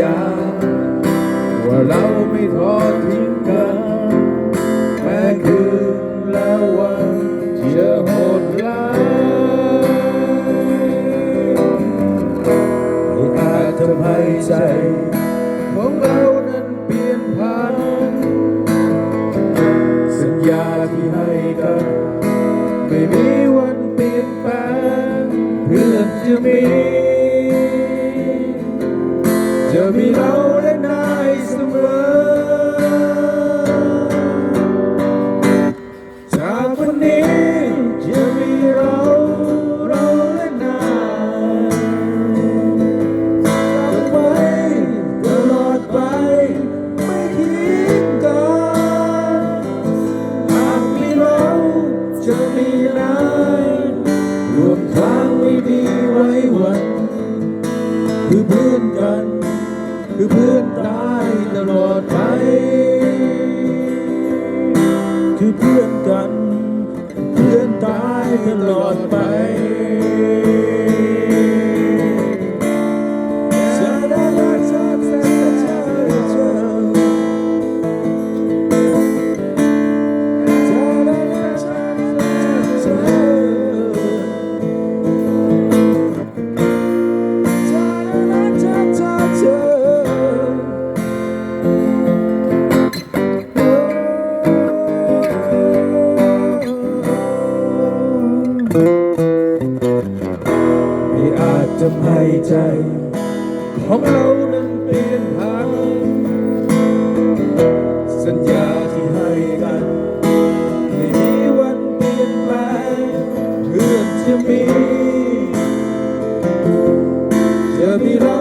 ว่าเราไม่ทอดทิ้งกันแม้คืนและวันจะโหดร้ายไม่อาจทำให้ใจของเรานั้นเปลี่ยนผ่านสัญญาที่ให้กัน ไม่มีวันเปลี่ยนแปลงเพื่อนจะมี คือเพื่อนตายตลอดไป คือเพื่อนกัน เพื่อนตายตลอดไป อาจจะให้ใจ ของเรานั้นเปลี่ยนผันสัญญาที่ให้กัน ไม่มีวันเปลี่ยนแปลงเพื่อนจะมี จะมีเรา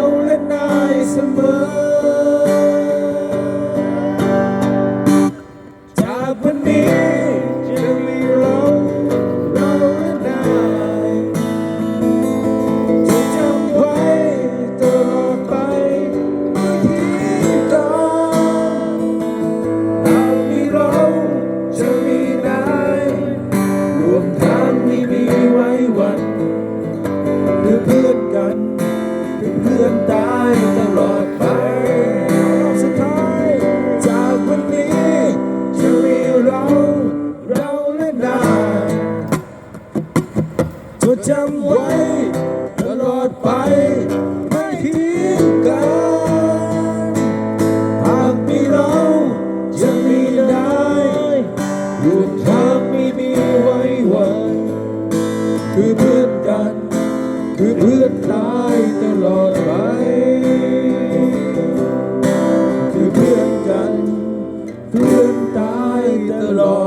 จำไว้ ตลอดไปไม่ทิ้งกันหากมีเราจะมีได้หยุดทางไม่มีไว้วันคือเพื่อนกัน คือเพื่อนตายตลอดไป คือเพื่อนกัน เพื่อนตายตลอด